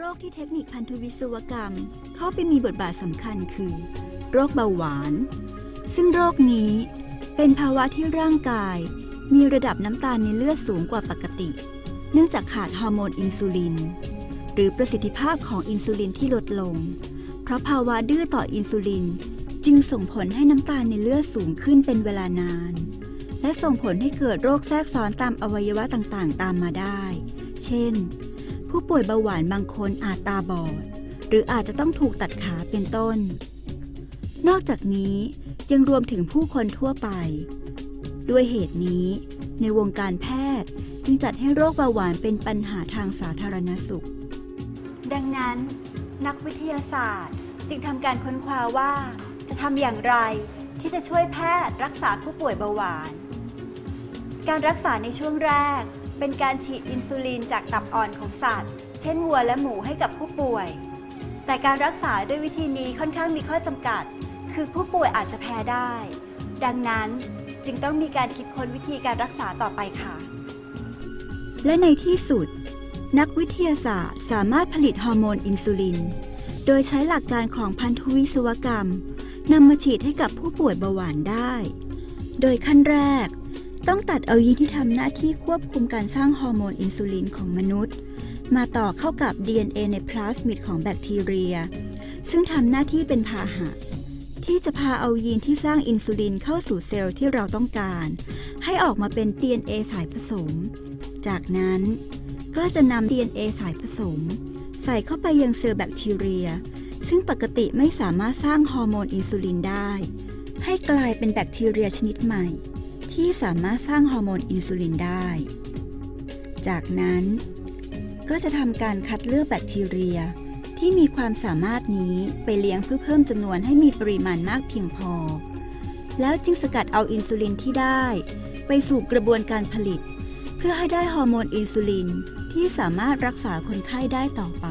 โรคที่เทคนิคพันธุวิศวกรรม เข้าไปมีบทบาทสำคัญคือ โรคเบาหวาน ซึ่งโรคนี้เป็นภาวะที่ร่างกาย มีระดับน้ำตาลในเลือดสูงกว่าปกติ เนื่องจากขาดฮอร์โมนอินซูลิน หรือประสิทธิภาพของอินซูลินที่ลดลง เพราะภาวะดื้อต่ออินซูลินจึงส่งผลให้น้ำตาลในเลือดสูงขึ้นเป็นเวลานาน และส่งผลให้เกิดโรคแทรกซ้อนตามอวัยวะต่างๆ ตามมาได้ เช่น ผู้ป่วยเบาหวานบางคนอาจตาบอด หรืออาจจะต้องถูกตัดขาเป็นต้น นอกจากนี้ยังรวมถึงผู้คนทั่วไป ด้วยเหตุนี้ ในวงการแพทย์จึงจัดให้โรคเบาหวานเป็นปัญหาทางสาธารณสุข ดังนั้น นักวิทยาศาสตร์จึงทำการค้นคว้าว่า จะทำอย่างไรที่จะช่วยแพทย์รักษาผู้ป่วยเบาหวาน การรักษาในช่วงแรก เป็นการฉีดอินซูลินจากตับอ่อนของสัตว์ เช่นวัวและหมูให้กับผู้ป่วย แต่การรักษาด้วยวิธีนี้ค่อนข้างมีข้อจำกัด คือผู้ป่วยอาจจะแพ้ได้ ดังนั้นจึงต้องมีการคิดค้นวิธีการรักษาต่อไปค่ะ และในที่สุด นักวิทยาศาสตร์สามารถผลิตฮอร์โมนอินซูลิน โดยใช้หลักการของพันธุวิศวกรรมนำมาฉีดให้กับผู้ป่วยเบาหวานได้ โดยขั้นแรก ต้องตัดเอายีนที่ทำหน้าที่ควบคุมการสร้างฮอร์โมนอินซูลินของมนุษย์ มาต่อเข้ากับ DNA ในพลาสมิดของแบคทีเรีย ซึ่งทำหน้าที่เป็นพาหะ ที่จะพาเอายีนที่สร้างอินซูลินเข้าสู่เซลล์ที่เราต้องการ ให้ออกมาเป็น DNA สายผสม จากนั้นก็จะนำ DNA สายผสม ใส่เข้าไปยังเซลล์แบคทีเรีย ซึ่งปกติไม่สามารถสร้างฮอร์โมนอินซูลินได้ ให้กลายเป็นแบคทีเรียชนิดใหม่ ที่สามารถสร้างฮอร์โมนอินซูลินได้ จากนั้น ก็จะทำการคัดเลือกแบคทีเรีย ที่มีความสามารถนี้ไปเลี้ยงเพื่อเพิ่มจำนวนให้มีปริมาณมากเพียงพอ แล้วจึงสกัดเอาอินซูลินที่ได้ ไปสู่กระบวนการผลิต เพื่อให้ได้ฮอร์โมนอินซูลินที่สามารถรักษาคนไข้ได้ต่อไป